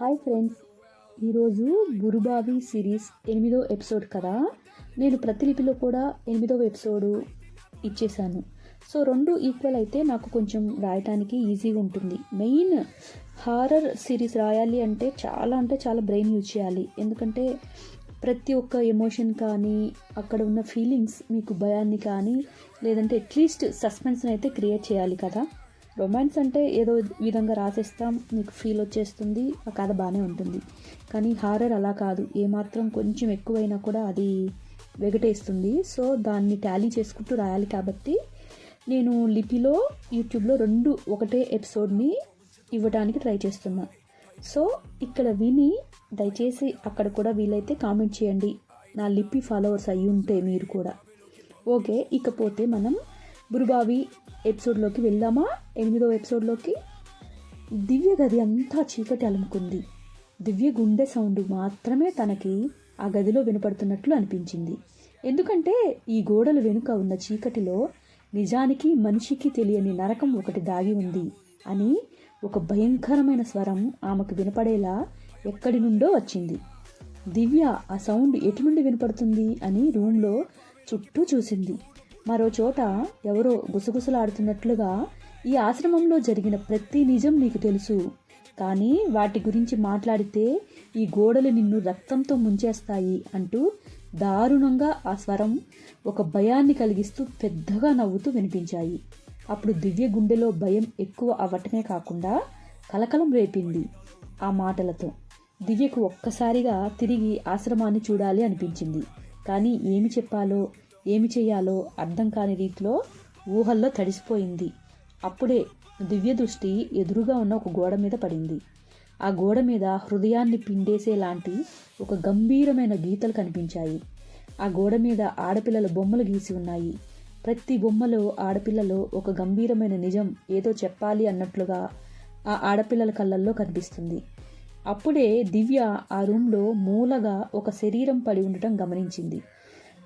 Hi friends. ఈరోజు గురుబావి series ఎనిమిదో episode కదా? నేను ప్రతిలిపిలో కూడా ఎనిమిదవ ఎపిసోడు ఇచ్చేసాను సో రెండు ఈక్వల్ అయితే నాకు కొంచెం రాయటానికి ఈజీగా ఉంటుంది. మెయిన్ హారర్ సిరీస్ రాయాలి అంటే చాలా అంటే చాలా బ్రెయిన్ యూజ్ చేయాలి. ఎందుకంటే ప్రతి ఒక్క ఎమోషన్ కానీ అక్కడ ఉన్న ఫీలింగ్స్ మీకు భయాన్ని కానీ లేదంటే అట్లీస్ట్ సస్పెన్స్ని అయితే క్రియేట్ చేయాలి కదా? రొమాన్స్ అంటే ఏదో విధంగా రాసేస్తాం మీకు ఫీల్ వచ్చేస్తుంది ఆ కథ బాగానే ఉంటుంది. కానీ హారర్ అలా కాదు. ఏమాత్రం కొంచెం ఎక్కువైనా కూడా అది వెగటేస్తుంది. సో దాన్ని టాలీ చేసుకుంటూ రాయాలి కాబట్టి నేను లిపిలో యూట్యూబ్లో రెండు ఒకటే ఎపిసోడ్ని ఇవ్వడానికి ట్రై చేస్తున్నా. సో ఇక్కడ విని దయచేసి అక్కడ కూడా వీలైతే కామెంట్ చేయండి. నా లిపి ఫాలోవర్స్ అయ్యి ఉంటే మీరు కూడా. ఓకే ఇకపోతే మనం బురుబావి ఎపిసోడ్లోకి వెళ్దామా? ఎనిమిదో ఎపిసోడ్లోకి? దివ్య గది అంతా చీకటి అలుముకుంది. దివ్య గుండె సౌండ్ మాత్రమే తనకి ఆ గదిలో వినపడుతున్నట్లు అనిపించింది. ఎందుకంటే ఈ గోడల వెనుక ఉన్న చీకటిలో నిజానికి మనిషికి తెలియని నరకం ఒకటి దాగి ఉంది అని ఒక భయంకరమైన స్వరం ఆమెకు వినపడేలా ఎక్కడి నుండో వచ్చింది. దివ్య ఆ సౌండ్ ఎటు నుండి వినపడుతుంది? అని రూమ్లో చుట్టూ చూసింది. మరో చోట ఎవరో గుసగుసలాడుతున్నట్లుగా ఈ ఆశ్రమంలో జరిగిన ప్రతి నిజం నీకు తెలుసు. కానీ వాటి గురించి మాట్లాడితే ఈ గోడలు నిన్ను రక్తంతో ముంచేస్తాయి అంటూ దారుణంగా ఆ స్వరం ఒక భయాన్ని కలిగిస్తూ పెద్దగా నవ్వుతూ వినిపించాయి. అప్పుడు దివ్య గుండెలో భయం ఎక్కువ అవ్వటమే కాకుండా కలకలం రేపింది ఆ మాటలతో. దివ్యకు ఒక్కసారిగా తిరిగి ఆశ్రమాన్ని చూడాలి అనిపించింది. కానీ ఏమి చెప్పాలో ఏమి చేయాలో అర్థం కాని రీతిలో ఊహల్లో తడిసిపోయింది. అప్పుడే దివ్య దృష్టి ఎదురుగా ఉన్న ఒక గోడ మీద పడింది. ఆ గోడ మీద హృదయాన్ని పిండేసేలాంటి ఒక గంభీరమైన గీతలు కనిపించాయి. ఆ గోడ మీద ఆడపిల్లల బొమ్మలు గీసి ఉన్నాయి. ప్రతి బొమ్మలో ఆడపిల్లలో ఒక గంభీరమైన నిజం ఏదో చెప్పాలి అన్నట్లుగా ఆ ఆడపిల్లల కళ్ళల్లో కనిపిస్తుంది. అప్పుడే దివ్య ఆ రూమ్లో మూలగా ఒక శరీరం పడి ఉండటం గమనించింది.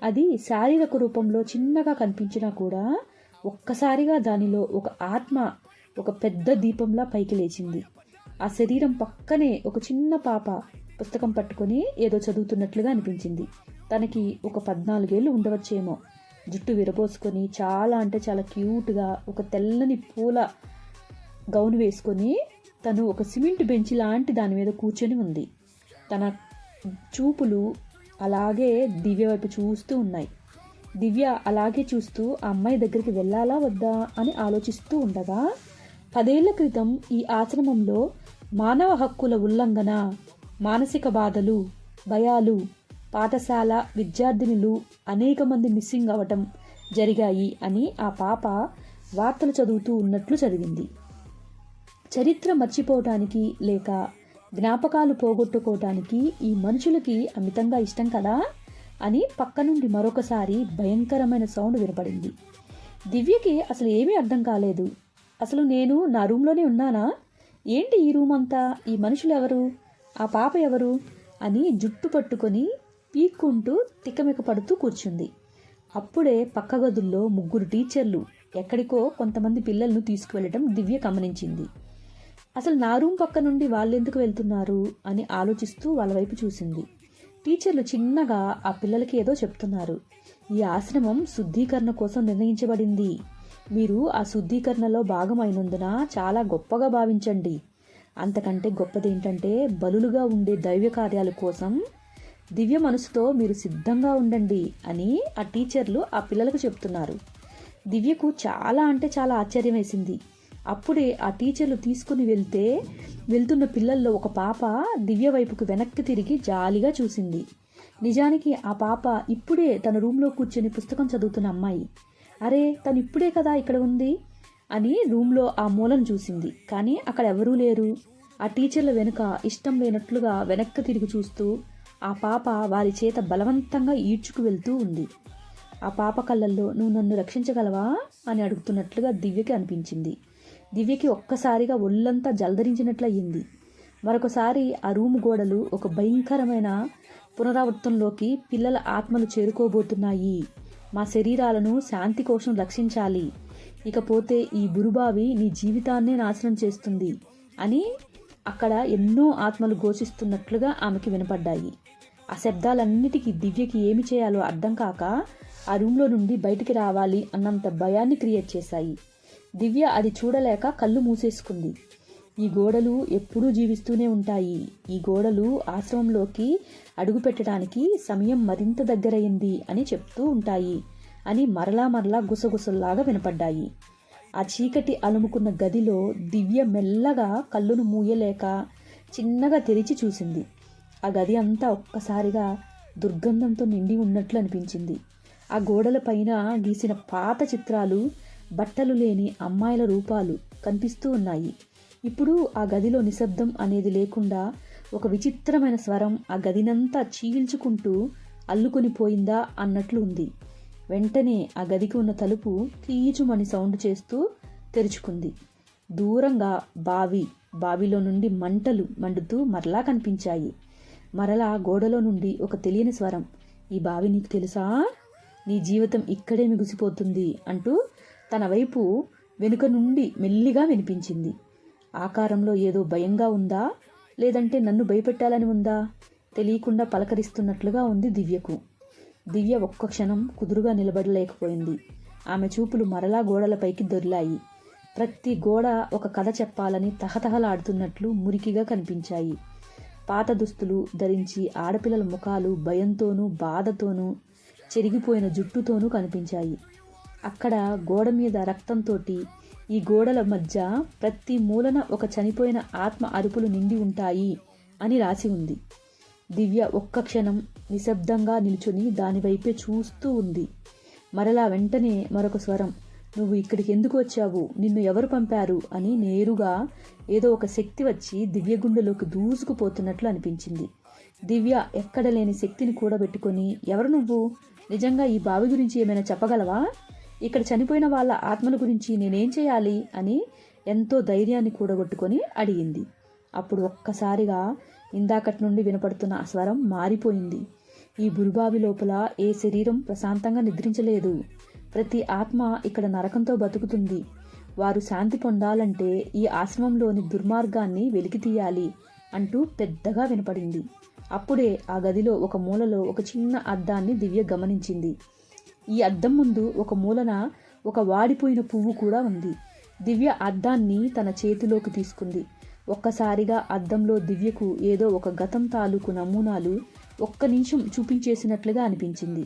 అది శారీరక రూపంలో చిన్నగా కనిపించినా కూడా ఒక్కసారిగా దానిలో ఒక ఆత్మ ఒక పెద్ద దీపంలా పైకి లేచింది. ఆ శరీరం పక్కనే ఒక చిన్న పాప పుస్తకం పట్టుకొని ఏదో చదువుతున్నట్లుగా అనిపించింది. తనకి ఒక పద్నాలుగేళ్ళు ఉండవచ్చేమో. జుట్టు విరబోసుకొని చాలా అంటే చాలా క్యూట్గా ఒక తెల్లని పూల గౌను వేసుకొని తను ఒక సిమెంట్ బెంచ్ లాంటి దాని మీద కూర్చొని ఉంది. తన చూపులు అలాగే దివ్య వైపు చూస్తూ ఉన్నాయి. దివ్య అలాగే చూస్తూ ఆ అమ్మాయి దగ్గరికి వెళ్ళాలా వద్దా? అని ఆలోచిస్తూ ఉండగా పదేళ్ళ క్రితం ఈ ఆశ్రమంలో మానవ హక్కుల ఉల్లంఘన మానసిక బాధలు భయాలు పాఠశాల విద్యార్థినులు అనేక మంది మిస్సింగ్ అవటం జరిగాయి అని ఆ పాప వార్తలు చదువుతూ ఉన్నట్లు చదివింది చరిత్ర మర్చిపోవటానికి లేక జ్ఞాపకాలు పోగొట్టుకోవటానికి ఈ మనుషులకి అమితంగా ఇష్టం కదా? అని పక్క నుండి మరొకసారి భయంకరమైన సౌండ్ వినపడింది. దివ్యకి అసలు ఏమీ అర్థం కాలేదు. అసలు నేను నా రూమ్లోనే ఉన్నానా? ఏంటి ఈ రూమ్ అంతా ఈ మనుషులు ఎవరు? ఆ పాప ఎవరు? అని జుట్టు పట్టుకొని పీక్కుంటూ తిక్కమిక పడుతూ కూర్చుంది. అప్పుడే పక్క గదుల్లో ముగ్గురు టీచర్లు ఎక్కడికో కొంతమంది పిల్లలను తీసుకువెళ్ళటం దివ్య గమనించింది. అసలు నా రూమ్ పక్క నుండి వాళ్ళెందుకు వెళ్తున్నారు అని ఆలోచిస్తూ వాళ్ళ వైపు చూసింది. టీచర్లు చిన్నగా ఆ పిల్లలకి ఏదో చెప్తున్నారు. ఈ ఆశ్రమం శుద్ధీకరణ కోసం నిర్ణయించబడింది. మీరు ఆ శుద్ధీకరణలో భాగమైనందున చాలా గొప్పగా భావించండి. అంతకంటే గొప్పదేంటంటే బలులుగా ఉండే దైవ కార్యాల కోసం దివ్య మనసుతో మీరు సిద్ధంగా ఉండండి అని ఆ టీచర్లు ఆ పిల్లలకు చెప్తున్నారు. దివ్యకు చాలా అంటే చాలా ఆశ్చర్యం వేసింది. అప్పుడే ఆ టీచర్లు తీసుకుని వెళ్తే వెళ్తున్న పిల్లల్లో ఒక పాప దివ్య వైపుకు వెనక్కి తిరిగి జాలిగా చూసింది. నిజానికి ఆ పాప ఇప్పుడే తన రూమ్లో కూర్చొని పుస్తకం చదువుతున్న అమ్మాయి. అరే తను ఇప్పుడే కదా ఇక్కడ ఉంది? అని రూమ్లో ఆ మూలను చూసింది. కానీ అక్కడ ఎవరూ లేరు. ఆ టీచర్ల వెనుక ఇష్టం లేనట్లుగా వెనక్కి తిరిగి చూస్తూ ఆ పాప వారి చేత బలవంతంగా ఈడ్చుకు వెళ్తూ ఉంది. ఆ పాప కళ్ళల్లో నువ్వు నన్ను రక్షించగలవా? అని అడుగుతున్నట్లుగా దివ్యకి అనిపించింది. దివ్యకి ఒక్కసారిగా ఒళ్ళంతా జలధరించినట్లయింది. మరొకసారి ఆ రూము గోడలు ఒక భయంకరమైన పునరావృతంలోకి పిల్లల ఆత్మలు చేరుకోబోతున్నాయి. మా శరీరాలను శాంతి కోసం రక్షించాలి. ఇకపోతే ఈ బురుబావి నీ జీవితాన్నే నాశనం చేస్తుంది అని అక్కడ ఎన్నో ఆత్మలు ఘోషిస్తున్నట్లుగా ఆమెకి వినపడ్డాయి. ఆ శబ్దాలన్నిటికీ దివ్యకి ఏమి చేయాలో అర్థం కాక ఆ రూమ్లో నుండి బయటికి రావాలి అన్నంత భయాన్ని క్రియేట్ చేశాయి. దివ్య అది చూడలేక కళ్ళు మూసేసుకుంది. ఈ గోడలు ఎప్పుడూ జీవిస్తూనే ఉంటాయి. ఈ గోడలు ఆశ్రమంలోకి అడుగుపెట్టడానికి సమయం మరింత దగ్గరయింది అని చెప్తూ ఉంటాయి అని మరలా మరలా గుసగుసల్లాగా వినపడ్డాయి. ఆ చీకటి అలుముకున్న గదిలో దివ్య మెల్లగా కళ్ళును మూయలేక చిన్నగా తెరిచి చూసింది. ఆ గది అంతా ఒక్కసారిగా దుర్గంధంతో నిండి ఉన్నట్లు అనిపించింది. ఆ గోడల పైన గీసిన పాత చిత్రాలు బట్టలు లేని అమ్మాయిల రూపాలు కనిపిస్తూ ఉన్నాయి. ఇప్పుడు ఆ గదిలో నిశ్శబ్దం అనేది లేకుండా ఒక విచిత్రమైన స్వరం ఆ గదినంతా చీల్చుకుంటూ అల్లుకొని పోయిందా అన్నట్లు ఉంది. వెంటనే ఆ గదికి ఉన్న తలుపు కీచుమని సౌండ్ చేస్తూ తెరుచుకుంది. దూరంగా బావి బావిలో నుండి మంటలు మండుతూ మరలా కనిపించాయి. మరలా గోడలో నుండి ఒక తెలియని స్వరం ఈ బావి నీకు తెలుసా? నీ జీవితం ఇక్కడే మిగిసిపోతుంది అంటూ తన వైపు వెనుక నుండి మెల్లిగా వినిపించింది. ఆకారంలో ఏదో భయంగా ఉందా? లేదంటే నన్ను భయపెట్టాలని ఉందా? తెలియకుండా పలకరిస్తున్నట్లుగా ఉంది దివ్యకు. దివ్య ఒక్క క్షణం కుదురుగా నిలబడలేకపోయింది. ఆమె చూపులు మరలా గోడలపైకి దొర్లాయి. ప్రతి గోడ ఒక కథ చెప్పాలని తహతహలాడుతున్నట్లు మురికిగా కనిపించాయి. పాత దుస్తులు ధరించి ఆడపిల్లల ముఖాలు భయంతోనూ బాధతోనూ చెరిగిపోయిన జుట్టుతోనూ కనిపించాయి. అక్కడ గోడ మీద రక్తంతో ఈ గోడల మధ్య ప్రతి మూలన ఒక చనిపోయిన ఆత్మ అరుపులు నిండి ఉంటాయి అని రాసి ఉంది. దివ్య ఒక్క క్షణం నిశ్శబ్దంగా నిల్చుని దానివైపే చూస్తూ ఉంది. మరలా వెంటనే మరొక స్వరం నువ్వు ఇక్కడికి ఎందుకు వచ్చావు? నిన్ను ఎవరు పంపారు? అని నేరుగా ఏదో ఒక శక్తి వచ్చి దివ్య గుండెలోకి దూసుకుపోతున్నట్లు అనిపించింది. దివ్య ఎక్కడ లేని శక్తిని కూడబెట్టుకొని ఎవరు నువ్వు? నిజంగా ఈ బావి గురించి ఏమైనా చెప్పగలవా? ఇక్కడ చనిపోయిన వాళ్ళ ఆత్మల గురించి నేనేం చేయాలి అని ఎంతో ధైర్యాన్ని కూడగొట్టుకొని అడిగింది. అప్పుడు ఒక్కసారిగా ఇందాకటి నుండి వినపడుతున్న ఆ స్వరం మారిపోయింది. ఈ బురుబావి లోపల ఏ శరీరం ప్రశాంతంగా నిద్రించలేదు. ప్రతి ఆత్మ ఇక్కడ నరకంతో బతుకుతుంది. వారు శాంతి పొందాలంటే ఈ ఆశ్రమంలోని దుర్మార్గాన్ని వెలికి తీయాలి అంటూ పెద్దగా వినపడింది. అప్పుడే ఆ గదిలో ఒక మూలలో ఒక చిన్న అద్దాన్ని దివ్య గమనించింది. ఈ అద్దం ముందు ఒక మూలన ఒక వాడిపోయిన పువ్వు కూడా ఉంది. దివ్య అద్దాన్ని తన చేతిలోకి తీసుకుంది. ఒక్కసారిగా అద్దంలో దివ్యకు ఏదో ఒక గతం తాలూకు నమూనాలు ఒక్క నిమిషం చూపించేసినట్లుగా అనిపించింది.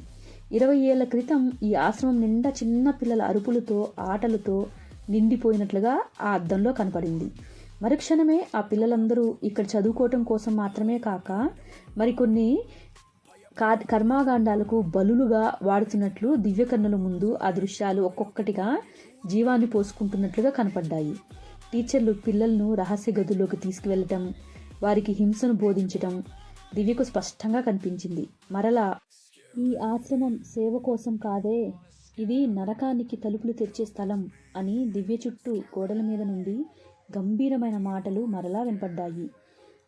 ఇరవై ఏళ్ళ క్రితం ఈ ఆశ్రమం నిండా చిన్న పిల్లల అరుపులతో ఆటలతో నిండిపోయినట్లుగా ఆ అద్దంలో కనపడింది. మరుక్షణమే ఆ పిల్లలందరూ ఇక్కడ చదువుకోవటం కోసం మాత్రమే కాక మరికొన్ని కా కర్మాగాండాలకు బలులుగా వాడుతున్నట్లు దివ్యకన్నుల ముందు ఆ దృశ్యాలు ఒక్కొక్కటిగా జీవాన్ని పోసుకుంటున్నట్లుగా కనపడ్డాయి. టీచర్లు పిల్లలను రహస్య గదుల్లోకి తీసుకువెళ్ళటం వారికి హింసను బోధించటం దివ్యకు స్పష్టంగా కనిపించింది. మరలా ఈ ఆశ్రమం సేవ కోసం కాదే ఇది నరకానికి తలుపులు తెరిచే స్థలం అని దివ్య చుట్టూ గోడల మీద నుండి గంభీరమైన మాటలు మరలా వినపడ్డాయి.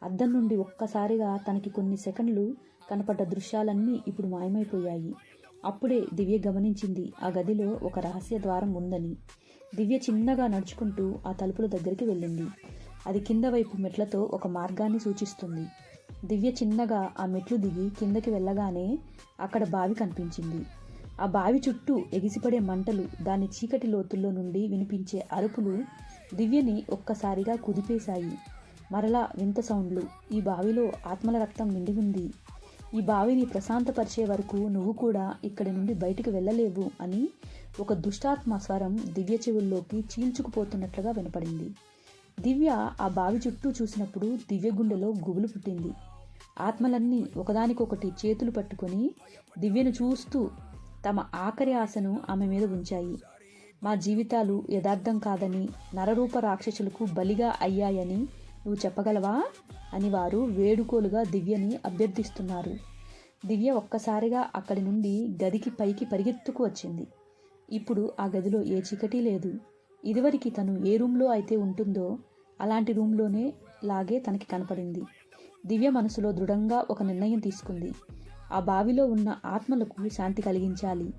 అద్దం నుండి ఒక్కసారిగా తనకి కొన్ని సెకండ్లు కనపడ్డ దృశ్యాలన్నీ ఇప్పుడు మాయమైపోయాయి. అప్పుడే దివ్య గమనించింది ఆ గదిలో ఒక రహస్య ద్వారం ఉందని. దివ్య చిన్నగా నడుచుకుంటూ ఆ తలుపుల దగ్గరికి వెళ్ళింది. అది కింద వైపు మెట్లతో ఒక మార్గాన్ని సూచిస్తుంది. దివ్య చిన్నగా ఆ మెట్లు దిగి కిందకి వెళ్ళగానే అక్కడ బావి కనిపించింది. ఆ బావి చుట్టూ ఎగిసిపడే మంటలు దాని చీకటి లోతుల్లో నుండి వినిపించే అరుపులు దివ్యని ఒక్కసారిగా కుదిపేశాయి. మరలా వింత సౌండ్లు. ఈ బావిలో ఆత్మల రక్తం నిండి ఉంది. ఈ బావిని ప్రశాంతపరిచే వరకు నువ్వు కూడా ఇక్కడి నుండి బయటికి వెళ్ళలేవు అని ఒక దుష్టాత్మ స్వరం దివ్య చెవుల్లోకి చీల్చుకుపోతున్నట్లుగా వినపడింది. దివ్య ఆ బావి చుట్టూ చూసినప్పుడు దివ్య గుండెలో గుబులు పుట్టింది. ఆత్మలన్నీ ఒకదానికొకటి చేతులు పట్టుకొని దివ్యను చూస్తూ తమ ఆఖరి ఆశను ఆమె మీద ఉంచాయి. మా జీవితాలు యథార్థం కాదని నరరూప రాక్షసులకు బలిగా అయ్యాయని నువ్వు చెప్పగలవా? అని వారు వేడుకోలుగా దివ్యని అభ్యర్థిస్తున్నారు. దివ్య ఒక్కసారిగా అక్కడి నుండి గదికి పైకి పరిగెత్తుకు వచ్చింది. ఇప్పుడు ఆ గదిలో ఏ చీకటి లేదు. ఇదివరకు తను ఏ రూమ్లో అయితే ఉంటుందో అలాంటి రూమ్లోనే లాగే తనకి కనపడింది. దివ్య మనసులో దృఢంగా ఒక నిర్ణయం తీసుకుంది. ఆ బావిలో ఉన్న ఆత్మలకు శాంతి కలిగించాలి.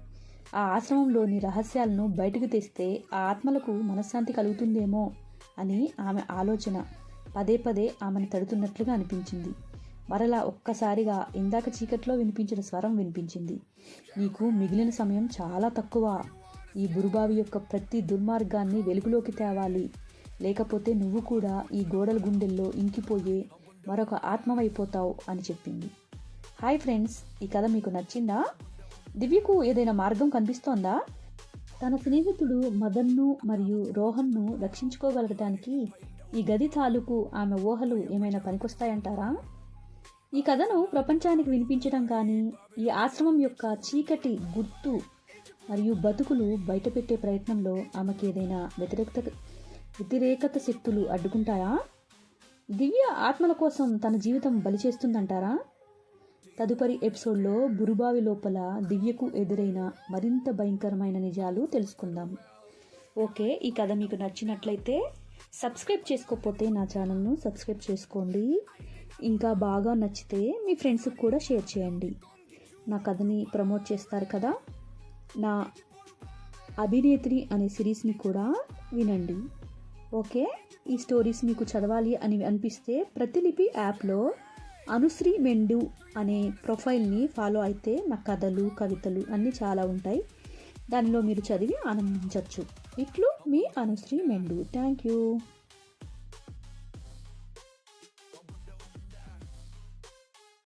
ఆ ఆశ్రమంలోని రహస్యాలను బయటకు తెస్తే ఆ ఆత్మలకు మనశ్శాంతి కలుగుతుందేమో అని ఆమె ఆలోచన. పదే పదే ఆమెను తడుతున్నట్లుగా అనిపించింది. మరలా ఒక్కసారిగా ఇందాక చీకట్లో వినిపించిన స్వరం వినిపించింది. నీకు మిగిలిన సమయం చాలా తక్కువ. ఈ బురుబావి యొక్క ప్రతి దుర్మార్గాన్ని వెలుగులోకి తేవాలి. లేకపోతే నువ్వు కూడా ఈ గోడల గుండెల్లో ఇంకిపోయే మరొక ఆత్మవైపోతావు అని చెప్పింది. హాయ్ ఫ్రెండ్స్ ఈ కథ మీకు నచ్చిందా? దివ్యకు ఏదైనా మార్గం కనిపిస్తోందా? తన స్నేహితుడు మదన్ను మరియు రోహన్ను రక్షించుకోగలగటానికి ఈ గది తాలూకు ఆమె ఊహలు ఏమైనా పనికొస్తాయంటారా? ఈ కథను ప్రపంచానికి వినిపించడం కానీ ఈ ఆశ్రమం యొక్క చీకటి గుర్తు మరియు బతుకులు బయటపెట్టే ప్రయత్నంలో ఆమెకి ఏదైనా వ్యతిరేకత వ్యతిరేకత శక్తులు అడ్డుకుంటాయా? దివ్య ఆత్మల కోసం తన జీవితం బలి చేస్తుందంటారా? తదుపరి ఎపిసోడ్లో బురుబావి లోపల దివ్యకు ఎదురైన మరింత భయంకరమైన నిజాలు తెలుసుకుందాం. ఓకే ఈ కథ మీకు నచ్చినట్లయితే సబ్స్క్రైబ్ చేసుకోకపోతే నా ఛానల్ను సబ్స్క్రైబ్ చేసుకోండి. ఇంకా బాగా నచ్చితే మీ ఫ్రెండ్స్కి కూడా షేర్ చేయండి. నా కథని ప్రమోట్ చేస్తారు కదా? నా అభినేత్రి అనే సిరీస్ని కూడా వినండి. ఓకే? ఈ స్టోరీస్ మీకు చదవాలి అని అనిపిస్తే ప్రతిలిపి యాప్లో అనుశ్రీ మెండు అనే ప్రొఫైల్ని ఫాలో అయితే నా కథలు కవితలు అన్నీ చాలా ఉంటాయి. దానిలో మీరు చదివి ఆనందించవచ్చు ఇట్లు మీ అనుశ్రీ మెండు. Thank you